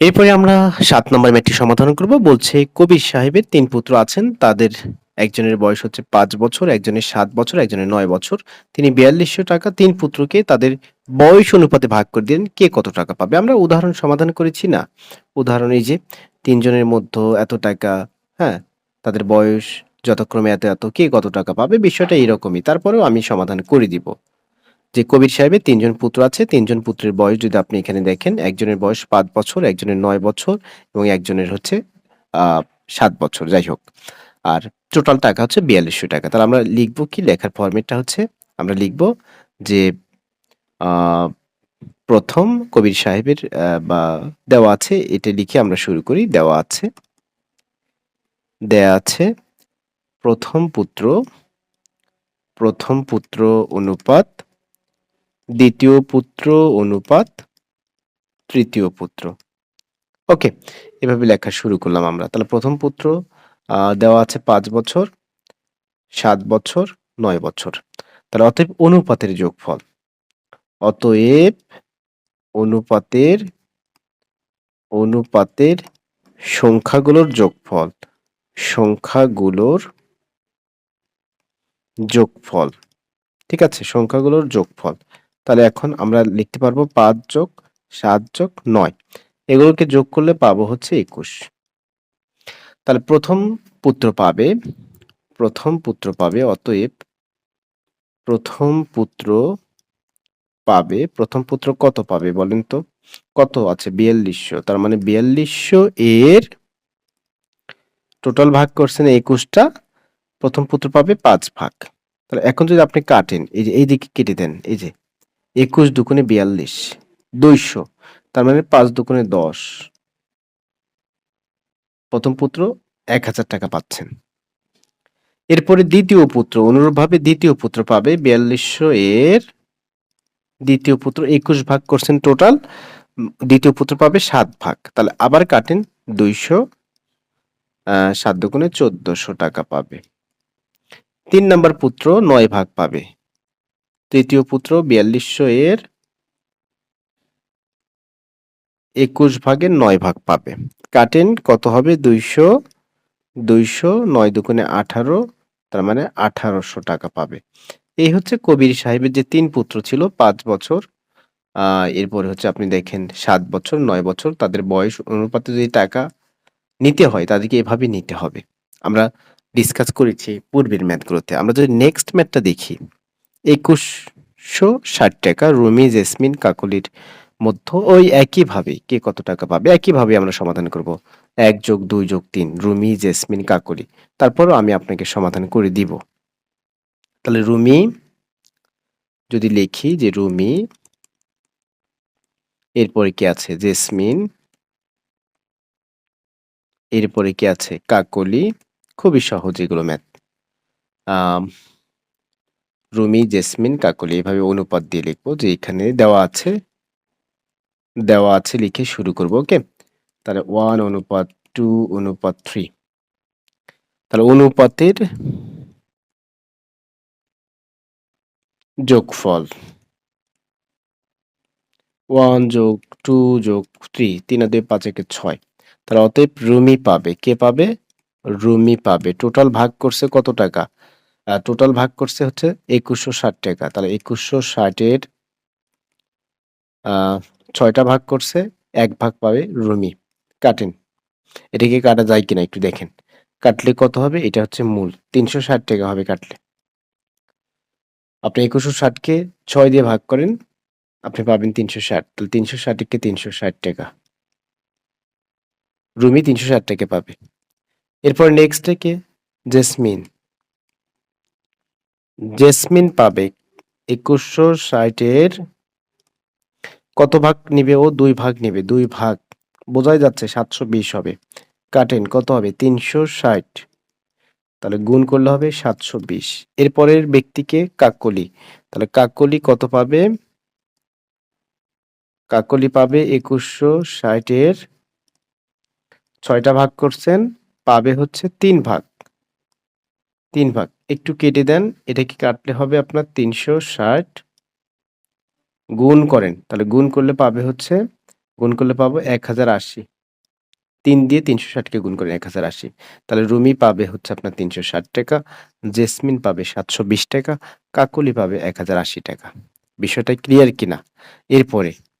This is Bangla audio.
এরপরে আমরা সাত নম্বর ম্যাটটি সমাধান করব। বলছে কবির সাহেবের তিন পুত্র আছেন। তাদের একজনের বয়স হচ্ছে পাঁচ বছর, একজনের সাত বছর, একজনের নয় বছর। তিনি ৪২০০ টাকা তিন পুত্রকে তাদের বয়স অনুপাতে ভাগ করে দিলেন। কে কত টাকা পাবে? আমরা উদাহরণ সমাধান করেছি না? উদাহরণ এই যে তিনজনের মধ্যে এত টাকা, হ্যাঁ? তাদের বয়স যথাক্রমে এত, এত কে কত টাকা পাবে? বিষয়টা এরকমই। তারপরেও আমি সমাধান করে দিব। যে কবির সাহেবের তিনজন পুত্র আছে। তিনজন পুত্রের বয়স যদি আপনি এখানে দেখেন, একজনের বয়স পাঁচ বছর, একজনের নয় বছর এবং একজনের হচ্ছে সাত বছর যাই হোক। আর টোটাল টাকা হচ্ছে ৪২০০ টাকা। তাহলে আমরা লিখব কি? লেখার ফরমেটটা হচ্ছে আমরা লিখব যে প্রথম কবির সাহেবের বা দেওয়া আছে এটা লিখে আমরা শুরু করি। দেওয়া আছে দেয়া আছে প্রথম পুত্র প্রথম পুত্র অনুপাত ২য় পুত্র অনুপাত তৃতীয় পুত্র। ওকে। এভাবে লেখা শুরু করলাম আমরা। তাহলে প্রথম পুত্র দেওয়া আছে পাঁচ বছর, সাত বছর, নয় বছর। তাহলে অতএব অনুপাতের যোগফল। অতএব অনুপাতের অনুপাতের সংখ্যাগুলোর যোগফল। সংখ্যাগুলোর যোগফল। ঠিক আছে? সংখ্যাগুলোর যোগফল। তাহলে এখন আমরা লিখতে পারব পাঁচ যোগ সাত যোগ নয় এগুলোকে যোগ করলে পাবো হচ্ছে ২১ তাহলে প্রথম পুত্র পাবে, প্রথম পুত্র পাবে, অতএব প্রথম পুত্র পাবে, প্রথম পুত্র কত পাবে বলেন তো? কত আছে? ৪২০০ তার মানে ৪২০০ এর টোটাল ভাগ করছেন একুশটা, প্রথম পুত্র পাবে পাঁচ ভাগ। তাহলে এখন যদি আপনি কাটেন, এই যে এইদিকে কেটে দেন, এই যে ২১ দুগুণে ৪২ ২০০ তার মানে ৫ দুগুণে ১০ প্রথম পুত্র ১০০০ টাকা পাচ্ছেন। এরপরে দ্বিতীয় পুত্র, অনুরূপভাবে দ্বিতীয় পুত্র পাবে ৪২০০ এর দ্বিতীয় পুত্র ২১ ভাগ করছেন টোটাল, দ্বিতীয় পুত্র পাবে ৭ ভাগ। তাহলে আবার কাটেন ২০০ আ ৭ দুগুণে ১৪০০ টাকা পাবে। ৩ নাম্বার পুত্র ৯ ভাগ পাবে। তৃতীয় পুত্র ৪২০০ এর ২১ ভাগের নয় ভাগ পাবে। কাটেন কত হবে? ২০০ ২০০ ৯ দুগুণে ১৮ তার মানে ১৮০০ টাকা পাবে। এই হচ্ছে কবির সাহেবের যে তিন পুত্র ছিল, পাঁচ বছর এরপরে হচ্ছে আপনি দেখেন সাত বছর, নয় বছর, তাদের বয়স অনুপাতে যদি টাকা নিতে হয়, তাদেরকে এভাবে নিতে হবে। আমরা ডিসকাস করেছি পূর্বের ম্যাথগুলোতে। আমরা যদি নেক্সট ম্যাথটা দেখি ২১৬০ টাকা রুমি, জেসমিন, কাকলির মধ্য ওই একইভাবে কে কত টাকা পাবে? একইভাবে আমরা সমাধান করব। এক যোগ দুই যোগ তিন রুমি, জেসমিন, কাকলি। তারপরও আমি আপনাকে সমাধান করে দিব। তাহলে রুমি যদি লিখি যে রুমি এরপরে কি আছে? জেসমিন এরপরে কি আছে? কাকলি খুবই সহজ এগুলো ম্যাথ। রুমি, জেসমিন, কাকলি এভাবে অনুপাত দিয়ে লিখব যে এখানে দেওয়া আছে দেওয়া আছে লিখে শুরু করব ওকে? তাহলে ওয়ান অনুপাত টু অনুপাত থ্রি তাহলে অনুপাতের যোগফল ওয়ান যোগ টু যোগ 3 3 আর 2 5 একে 6 তাহলে অতএব রুমি পাবে কে পাবে? রুমি পাবে টোটাল ভাগ করছে কত টাকা? টোটাল ভাগ করছে হচ্ছে ২১৬০ টাকা তাহলে একুশশো ষাটের ছয়টা ভাগ করছে এক ভাগ পাবে রুমি। কাটেন। এটাকে কাটা যায় কিনা একটু দেখেন। কাটলে কত হবে? এটা হচ্ছে মূল। ৩৬০ টাকা হবে কাটলে। আপনি একুশশো ষাটকে ছয় দিয়ে ভাগ করেন, আপনি পাবেন ৩৬০ তাহলে ৩৬০ কে ৩৬০ টাকা। রুমি ৩৬০ টাকা পাবে। এরপর নেক্সট থেকে জেসমিন। জেসমিন পাবে ২১৬০ এর কত ভাগ নিবে ও? ২ ভাগ নিবে। ২ ভাগ বোঝাই যাচ্ছে ৭২০ হবে। কাটেন, কত হবে? ৩৬০ তাহলে গুণ করলে হবে ৭২০ এরপরের ব্যক্তিকে কাকলি। তাহলে কাকলি কত পাবে? কাকলি পাবে ২১৬০ এর ৬ টা ভাগ করছেন, পাবে হচ্ছে ৩ ভাগ। ৩ ভাগ। একটু কেটে দেন। এটাকে কাটলে হবে আপনার ৩৬০ গুণ করেন। তাহলে গুণ করলে পাবে হচ্ছে, গুণ করলে পাবো এক হাজার আশি। তিন দিয়ে তিনশো ষাটকে গুণ করেন, এক হাজার আশি। তাহলে রুমি পাবে হচ্ছে আপনার তিনশো ষাট টাকা, জেসমিন পাবে সাতশো বিশ টাকা, কাকলি পাবে এক হাজার আশি টাকা। বিষয়টা ক্লিয়ার কিনা? এরপরে